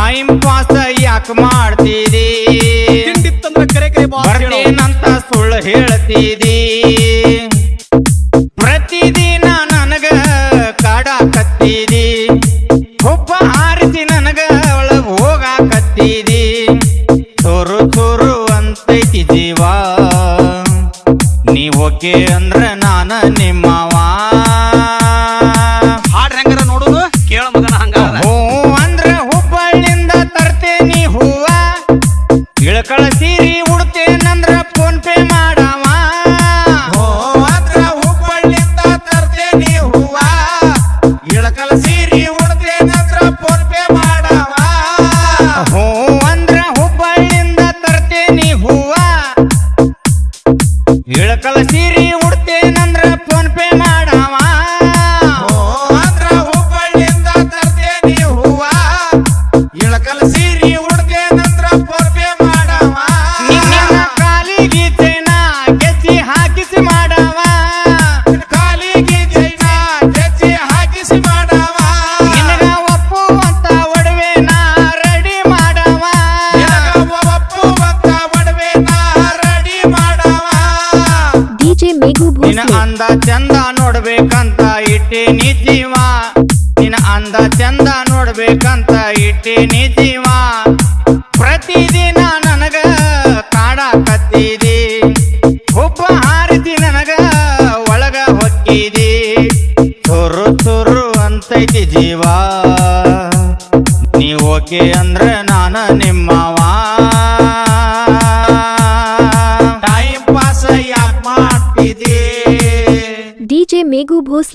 Time pass ಯಾಕೆ ಮಾಡ್ತೀರಿ? ತಿಂಡಿತ್ತಂದ್ರ ಕರೆ ಕರೆ ಬರ್ತೀನಂತ ಸುಳ್ಳು ಹೇಳ್ತಿದಿ ಪ್ರತಿದಿನ ನನಗ ಕಾಡಾಕತ್ತಿದಿ ಹುಬ್ಬ ಹಾರಿಸಿ ನನಗ ಒಳಗ ಹೋಗಾಕತ್ತಿದಿ ಚೂರು ಚೂರು ಅಂತೈತಿ ಜೀವ. ನೀ ಓಕೆ ಅಂದ್ರ ನಾನು ನಿಮ್ಮವ ಇಳಕಲ ಸೀರಿ ಉಡ್ತೇನಂದ್ರ ಫೋನ್ ಪೇ ಮಾಡವ. ಅಂದ್ರ ಹುಬ್ಬಳ್ಳಿಯಿಂದ ತರ್ತೇನಿ ಹೂವ. ಇಳಕಲ ಸೀರಿ ಉಡ್ತೇನಂದ್ರ ಫೋನ್ ಪೇ ಮಾಡವ. ಕಾಲಿಗೆ ನಿನ್ನ ಅಂದ ಚಂದ ನೋಡ್ಬೇಕಂತ ಇಟ್ಟೇನಿ ಜೀವ. ನಿನ್ನ ಅಂದ ಚಂದ ನೋಡ್ಬೇಕಂತ ಇಟ್ಟೇನಿ ಜೀವ. ಪ್ರತಿದಿನ ನನಗ ಕಾಡಾಕತ್ತಿದಿ ಹುಬ್ಬ ಹಾರಿಸಿ ನನಗ ಒಳಗ ಹೊಕ್ಕಿದಿ. ತುರು ತುರು ಅಂತೈತಿ ಜೀವ. ನೀ ಓಕೆ ಅಂದ್ರೆ ನಾನು ನಿಮ್ಮವ ಟೈಮ್ ಪಾಸ್